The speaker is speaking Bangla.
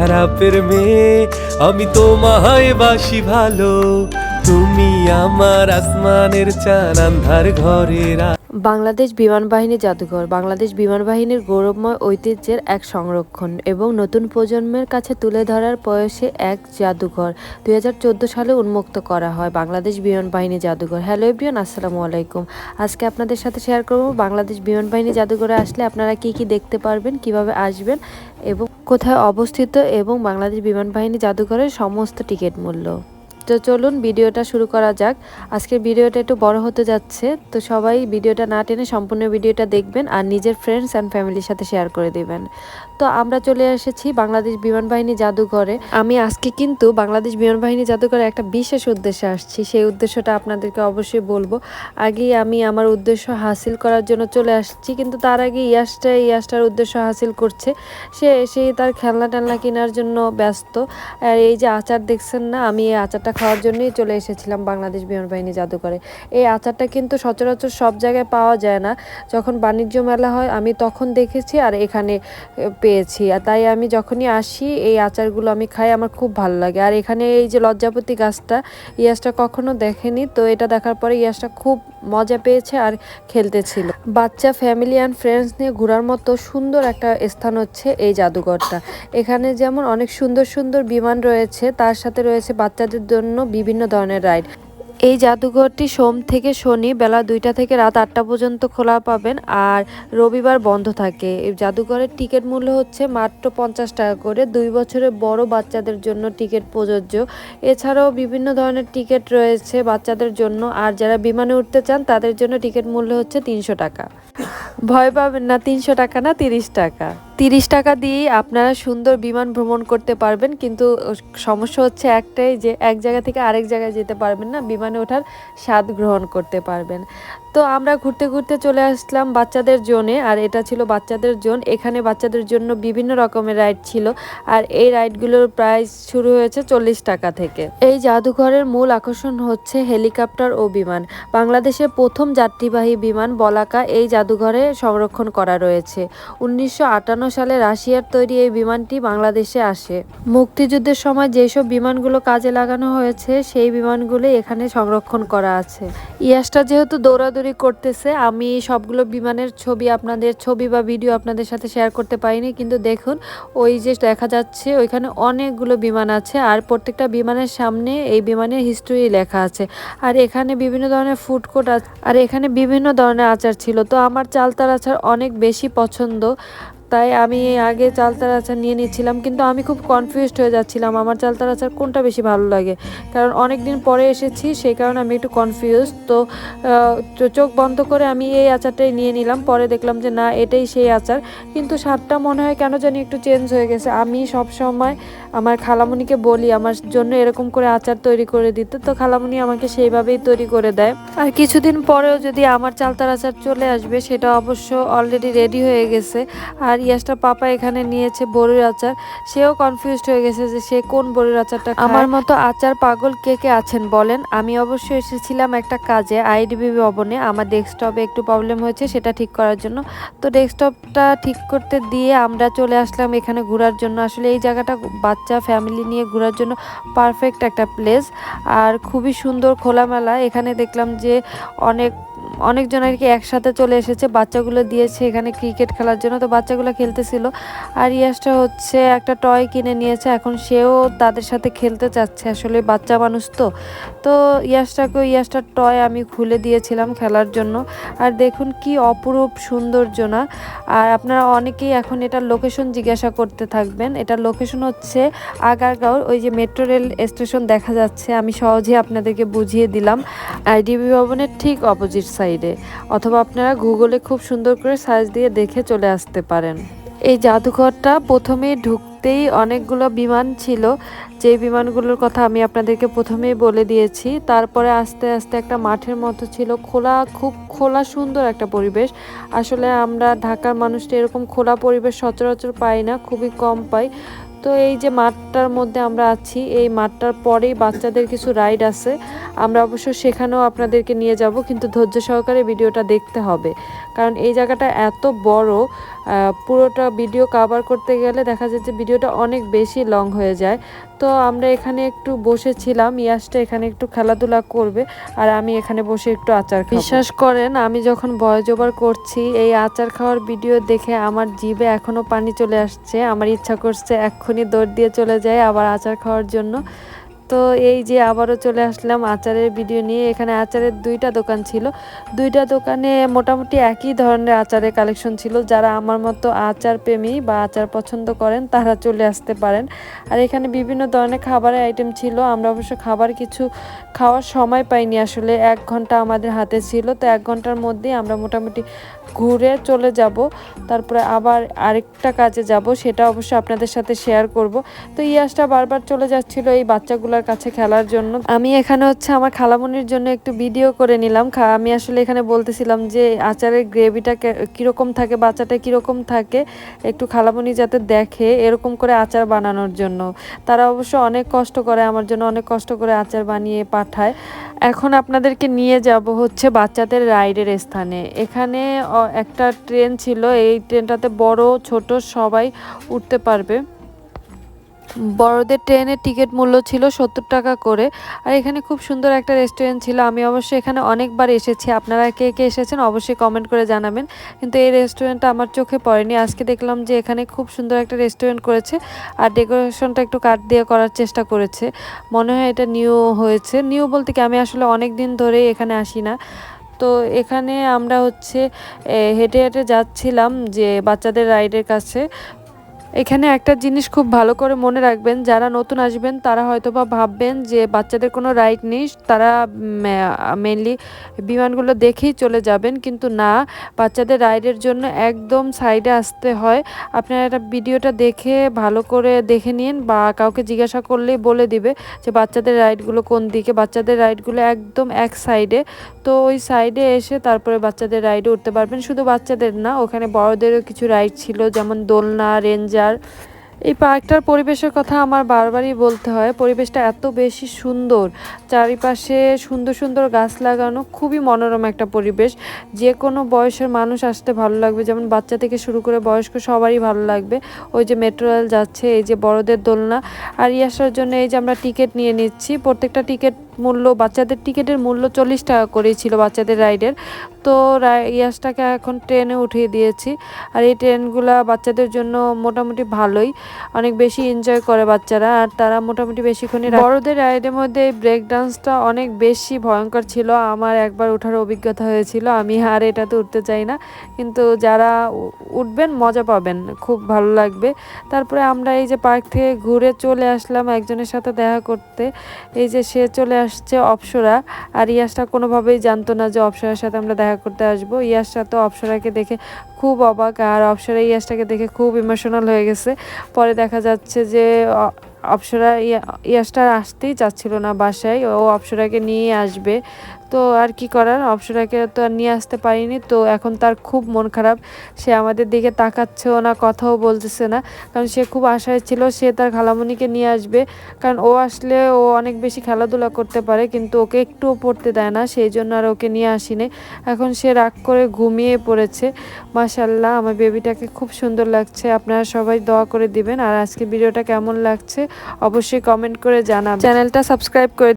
খারাপের মেয়ে আমি তোমায় বাসি ভালো তুমি আমার আসমানের চান আন্ধার আলো। বাংলাদেশ বিমান বাহিনী জাদুঘর। বাংলাদেশ বিমান বাহিনীর গৌরবময় ঐতিহ্যের এক সংরক্ষণ এবং নতুন প্রজন্মের কাছে তুলে ধরার প্রয়াসে এক জাদুঘর দুই হাজার চোদ্দ সালে উন্মুক্ত করা হয় বাংলাদেশ বিমান বাহিনী জাদুঘর। হ্যালো এভরিওয়ান, আসসালামু আলাইকুম। আজকে আপনাদের সাথে শেয়ার করব বাংলাদেশ বিমান বাহিনী জাদুঘরে আসলে আপনারা কি কি দেখতে পারবেন, কীভাবে আসবেন এবং কোথায় অবস্থিত এবং বাংলাদেশ বিমান বাহিনী জাদুঘরের সমস্ত টিকিট মূল্য। তো চলুন ভিডিওটা শুরু করা যাক। আজকের ভিডিওটা একটু বড় হতে যাচ্ছে, তো সবাই ভিডিওটা না টেনে সম্পূর্ণ ভিডিওটা দেখবেন আর নিজের ফ্রেন্ডস অ্যান্ড ফ্যামিলির সাথে শেয়ার করে দিবেন। তো আমরা চলে এসেছি বাংলাদেশ বিমান বাহিনী জাদুঘরে। আমি আজকে কিন্তু বাংলাদেশ বিমান বাহিনী জাদুঘরে একটা বিশেষ উদ্দেশ্যে আসছি। সেই উদ্দেশ্যটা আপনাদেরকে অবশ্যই বলব। আগে আমি আমার উদ্দেশ্য হাসিল করার জন্য চলে আসছি, কিন্তু তার আগে ইয়াসটা, ইয়াসটার উদ্দেশ্য হাসিল করছে। সে সেই তার খেলনা টেলনা কেনার জন্য ব্যস্ত। আর এই যে আচার দেখছেন না, আমি এই আচারটা খাওয়ার জন্যই চলে এসেছিলাম বাংলাদেশ বিমান বাহিনী জাদুঘরে। এই আচারটা কিন্তু সচরাচর সব জায়গায় পাওয়া যায় না। যখন বাণিজ্য মেলা হয়, আমি তখন দেখেছি আর এখানে পেয়েছি। আর তাই আমি যখনই আসি, এই আচারগুলো আমি খাই, আমার খুব ভালো লাগে। আর এখানে এই যে লজ্জাপতি গাছটা, ইয়াসটা কখনো দেখেনি। তো এটা দেখার পরে ইয়াসটা খুব মজা পেয়েছে আর খেলতেছিল বাচ্চা ফ্যামিলি অ্যান্ড ফ্রেন্ডস নিয়ে ঘোরার মতো সুন্দর একটা স্থান হচ্ছে এই জাদুঘরটা। এখানে যেমন অনেক সুন্দর সুন্দর বিমান রয়েছে, তার সাথে রয়েছে বাচ্চাদের জন্য বিভিন্ন ধরনের রাইড। এই জাদুঘরটি সোম থেকে শনি বেলা দুইটা থেকে রাত আটটা পর্যন্ত খোলা পাবেন আর রবিবার বন্ধ থাকে। এই জাদুঘরের টিকিট মূল্য হচ্ছে মাত্র পঞ্চাশ টাকা করে। দুই বছরের বড় বাচ্চাদের জন্য টিকিট প্রযোজ্য। এছাড়াও বিভিন্ন ধরনের টিকিট রয়েছে বাচ্চাদের জন্য। আর যারা বিমানে উঠতে চান, তাদের জন্য টিকিট মূল্য হচ্ছে তিনশো টাকা। ভয় পাবেন না, তিনশো টাকা না তিরিশ টাকা। তিরিশ টাকা দিয়েই আপনারা সুন্দর বিমান ভ্রমণ করতে পারবেন, কিন্তু সমস্যা হচ্ছে একটাই যে এক জায়গা থেকে আরেক জায়গায় যেতে পারবেন না, বিমানে ওঠার স্বাদ গ্রহণ করতে পারবেন। তো আমরা ঘুরতে ঘুরতে চলে আসলাম বাচ্চাদের জোনে, আর এটা ছিল বাচ্চাদের জোন। এখানে বাচ্চাদের জন্য বিভিন্ন রকমের রাইড ছিল, আর এই রাইডগুলোর প্রাইস শুরু হয়েছে চল্লিশ টাকা থেকে। এই জাদুঘরের মূল আকর্ষণ হচ্ছে হেলিকপ্টার ও বিমান। বাংলাদেশের প্রথম যাত্রীবাহী বিমান বলাকা এই জাদুঘরে সংরক্ষণ করা রয়েছে। উনিশশো আটান্ন সালে রাশিয়ার তৈরি এই বিমানটি বাংলাদেশে আসে। মুক্তিযুদ্ধের সময় যেসব বিমানগুলো কাজে লাগানো হয়েছে, সেই বিমানগুলো এখানে সংরক্ষণ করা আছে। ইয়াসটা যেহেতু দৌড়াদৌড়ি করতেছে। আমি সবগুলো বিমানের ছবি আপনাদের ছবি বা ভিডিও আপনাদের সাথে শেয়ার করতে পারিনি, কিন্তু দেখুন, ওই যে দেখা যাচ্ছে, ওইখানে অনেকগুলো বিমান আছে আর প্রত্যেকটা বিমানের সামনে এই বিমানের হিস্ট্রি লেখা আছে। আর এখানে বিভিন্ন ধরনের ফুড কোর্ট আর এখানে বিভিন্ন ধরনের আচার ছিল। তো আমার চালতার আচার অনেক বেশি পছন্দ। তাই আমি আগে চালতার আচার নিয়ে নিচ্ছিলাম, কিন্তু আমি খুব কনফিউজড হয়ে যাচ্ছিলাম আমার চালতার আচার কোনটা বেশি ভালো লাগে। কারণ অনেক দিন পরে এসেছি, সেই কারণে আমি একটু কনফিউজ তো চোখ বন্ধ করে আমি এই আচারটাই নিয়ে নিলাম। পরে দেখলাম যে না, এটাই সেই আচার। কিন্তু স্বাদটা মনে হয় কেন জানি একটু চেঞ্জ হয়ে গেছে। আমি সব সময় আমার খালামণিকে বলি, আমার জন্য এরকম করে আচার তৈরি করে দিতে। তো খালামণি আমাকে সেইভাবেই তৈরি করে দেয়। আর কিছুদিন পরেও যদি আমার চালতার আচার চলে আসবে, সেটা অবশ্য অলরেডি রেডি হয়ে গেছে। আর ইয়াসটার পাপা এখানে নিয়েছে বড়ির আচার। সেও কনফিউজড হয়ে গেছে যে সে কোন বড়ির আচারটা আমার মতো আচার পাগল কে কে আছেন বলেন? আমি অবশ্য এসেছিলাম একটা কাজে, আইডিবি ভবনে। আমার ডেস্কটপে একটু প্রবলেম হয়েছে, সেটা ঠিক করার জন্য। তো ডেস্কটপটা ঠিক করতে দিয়ে আমরা চলে আসলাম এখানে ঘোরার জন্য। আসলে এই জায়গাটা বাচ্চা ফ্যামিলি নিয়ে ঘোরার জন্য পারফেক্ট একটা প্লেস আর খুবই সুন্দর খোলামেলা। এখানে দেখলাম যে অনেক অনেকজন আর কি একসাথে চলে এসেছে। বাচ্চাগুলো দিয়েছে এখানে ক্রিকেট খেলার জন্য। তো বাচ্চাগুলো খেলতেছিল। আর ইয়াসটা হচ্ছে একটা টয় কিনে নিয়েছে। এখন সেও তাদের সাথে খেলতে চাচ্ছে। আসলে বাচ্চা মানুষ তো। তো ইয়াসটাকে ইয়াসটার টয় আমি খুলে দিয়েছিলাম খেলার জন্য। আর দেখুন কি অপরূপ সৌন্দর্য না আর আপনারা অনেকেই এখন এটার লোকেশন জিজ্ঞাসা করতে থাকবেন। এটার লোকেশন হচ্ছে আগারগাঁও ওই যে মেট্রো রেল স্টেশন দেখা যাচ্ছে। আমি সহজে আপনাদেরকে বুঝিয়ে দিলাম। আইডিবি ভবনের ঠিক অপোজিট সাইডে অথবা আপনারা গুগলে খুব সুন্দর করে সার্চ দিয়ে দেখে চলে আসতে পারেন। এই জাদুঘরটা প্রথমে ঢুকতেই অনেকগুলো বিমান ছিল। যে বিমানগুলোর কথা আমি আপনাদেরকে প্রথমেই বলে দিয়েছি, তারপরে আস্তে আস্তে একটা মাঠের মতো ছিল, খোলা, খুব খোলা সুন্দর একটা পরিবেশ। আসলে আমরা ঢাকার মানুষটা এরকম খোলা পরিবেশ সচরাচর পাই না, খুবই কম পাই। তো এই যে মাঠটার মধ্যে আমরা আছি, এই মাঠটার পরেই বাচ্চাদের কিছু রাইড আছে। আমরা অবশ্য সেখানেও আপনাদেরকে নিয়ে যাব, কিন্তু ধৈর্য সহকারে ভিডিওটা দেখতে হবে। কারণ এই জায়গাটা এত বড় পুরোটা ভিডিও কাভার করতে গেলে দেখা যায় যে ভিডিওটা অনেক বেশি লং হয়ে যায়। তো আমরা এখানে একটু বসেছিলাম, ইয়াসটা এখানে একটু খেলাধুলা করবে আর আমি এখানে বসে একটু আচার বিশ্বাস করেন, আমি যখন ভয়েস ওভার করছি, এই আচার খাওয়ার ভিডিও দেখে আমার জিভে এখনও পানি চলে আসছে। আমার ইচ্ছা করছে এক্ষুনি দৌড় দিয়ে চলে যায় আবার আচার খাওয়ার জন্য। তো এই যে আবারও চলে আসলাম আচারের ভিডিও নিয়ে। এখানে আচারের দুইটা দোকান ছিল। দুইটা দোকানে মোটামুটি একই ধরনের আচারের কালেকশন ছিল। যারা আমার মতো আচার প্রেমী বা আচার পছন্দ করেন, তারা চলে আসতে পারেন। আর এখানে বিভিন্ন ধরনের খাবারের আইটেম ছিল। আমরা অবশ্য খাবার কিছু খাওয়ার সময় পাইনি আসলে। এক ঘণ্টা আমাদের হাতে ছিল। তো এক ঘণ্টার মধ্যেই আমরা মোটামুটি ঘুরে চলে যাব। তারপরে আবার আরেকটা কাজে যাব। সেটা অবশ্য আপনাদের সাথে শেয়ার করব। তো ইয়াসটা বারবার চলে যাচ্ছিল। এই বাচ্চাগুলোর কাছে খেলার জন্য। আমি এখানে হচ্ছে আমার খালামনির জন্য একটু ভিডিও করে নিলাম। আমি আসলে এখানে বলতেছিলাম যে আচারের গ্রেভিটা কীরকম থাকে, বাচ্চাটা কীরকম থাকে, একটু খালামনি যাতে দেখে এরকম করে আচার বানানোর জন্য। তারা অবশ্য অনেক কষ্ট করে, আমার জন্য অনেক কষ্ট করে আচার বানিয়ে পাঠায়। এখন আপনাদেরকে নিয়ে যাব হচ্ছে বাচ্চাদের রাইডের স্থানে। এখানে একটা ট্রেন ছিল, এই ট্রেনটাতে বড়, ছোট সবাই উঠতে পারবে। বড়দের ট্রেনের টিকিট মূল্য ছিল সত্তর টাকা করে। আর এখানে খুব সুন্দর একটা রেস্টুরেন্ট ছিল। আমি অবশ্যই এখানে অনেকবার এসেছি। আপনারা কে কে এসেছেন অবশ্যই কমেন্ট করে জানাবেন। কিন্তু এই রেস্টুরেন্টটা আমার চোখে পড়েনি। আজকে দেখলাম যে এখানে খুব সুন্দর একটা রেস্টুরেন্ট করেছে। আর ডেকোরেশনটা একটু কাঠ দিয়ে করার চেষ্টা করেছে। মনে হয় এটা নিউ হয়েছে। নিউ বলতে কি আমি আসলে অনেক দিন ধরেই এখানে আসি না। তো এখানে আমরা হচ্ছে হেঁটে হেঁটে যাচ্ছিলাম যে বাচ্চাদের রাইডের কাছে। এখানে একটা জিনিস খুব ভালো করে মনে রাখবেন, যারা নতুন আসবেন তারা হয়তো বা ভাববেন যে বাচ্চাদের কোনো রাইড নেই, তারা মেনলি বিমানগুলো দেখেই চলে যাবেন, কিন্তু না, বাচ্চাদের রাইডের জন্য একদম সাইডে আসতে হয়। আপনারা একটা ভিডিওটা দেখে ভালো করে দেখে নিন বা কাউকে জিজ্ঞাসা করলেই বলে দিবে যে বাচ্চাদের রাইডগুলো কোন দিকে। বাচ্চাদের রাইডগুলো একদম এক সাইডে তো ওই সাইডে এসে তারপরে বাচ্চাদের রাইডে উঠতে পারবেন। শুধু বাচ্চাদের না, ওখানে বড়দেরও কিছু রাইড ছিল, যেমন দোলনা রেঞ্জার এই পার্কটার পরিবেশের কথা আমার বারবারই বলতে হয়। পরিবেশটা এত বেশি সুন্দর। চারিপাশে সুন্দর সুন্দর গাছ লাগানো খুবই মনোরম একটা পরিবেশ। যে কোনো বয়সের মানুষ আসতে ভালো লাগবে। যেমন বাচ্চা থেকে শুরু করে বয়স্ক সবারই ভালো লাগবে। ওই যে মেট্রো রেল যাচ্ছে, এই যে বড়দের দোলনা। আর ইয়াসার জন্য এই যে আমরা টিকিট নিয়ে নিচ্ছি। প্রত্যেকটা টিকিট মূল্য, বাচ্চাদের টিকিটের মূল্য চল্লিশ টাকা করেই ছিল বাচ্চাদের রাইডের। তো ইয়াসটাকে এখন ট্রেনে উঠিয়ে দিয়েছি। আর এই ট্রেনগুলো বাচ্চাদের জন্য মোটামুটি ভালোই। অনেক বেশি এনজয় করে বাচ্চারা। আর তারা মোটামুটি বেশিক্ষণই রা- বড়দের রাইডের মধ্যে এই ব্রেক ডান্সটা অনেক বেশি ভয়ঙ্কর ছিল। আমার একবার ওঠার অভিজ্ঞতা হয়েছিল। আমি আর এটাতে উঠতে চাই না। কিন্তু যারা উঠবেন, মজা পাবেন। খুব ভালো লাগবে। তারপরে আমরা এই যে পার্ক থেকে ঘুরে চলে আসলাম একজনের সাথে দেখা করতে। এই যে সে চলে আসছে অপসরা, আর ইয়াসটা কোনোভাবেই জানতো না যে অপসরার সাথে আমরা দেখা করতে আসব। ইয়াসটা তো অপসরাকে দেখে খুব অবাক, আর অপসরা ইয়াসটাকে দেখে খুব ইমোশনাল হয়ে গেছে। পরে দেখা যাচ্ছে যে অপসরা ইয়া- ইয়াসটা আসতেই চাচ্ছিল না বাসায়। ও অপসরাকে নিয়ে আসবে। তো আর কি করার? অপসরাকে তো আর নিয়ে আসতে পারিনি। তো এখন তার খুব মন খারাপ। সে আমাদের দিকে তাকাচ্ছেও না, কথাও বলতেছে না। কারণ সে খুব আশায় ছিল সে তার খালামণিকে নিয়ে আসবে। কারণ ও আসলে ও অনেক বেশি খেলাধুলা করতে পারে, কিন্তু ওকে একটুও পড়তে দেয় না। সেই জন্য আর ওকে নিয়ে আসিনি। এখন সে রাগ করে ঘুমিয়ে পড়েছে। মাশাল্লাহ আমার বেবিটাকে খুব সুন্দর লাগছে। আপনারা সবাই দোয়া করে দিবেন। আর আজকে ভিডিওটা কেমন লাগছে, অবশ্যই কমেন্ট করে জানাবেন। চ্যানেলটা সাবস্ক্রাইব করে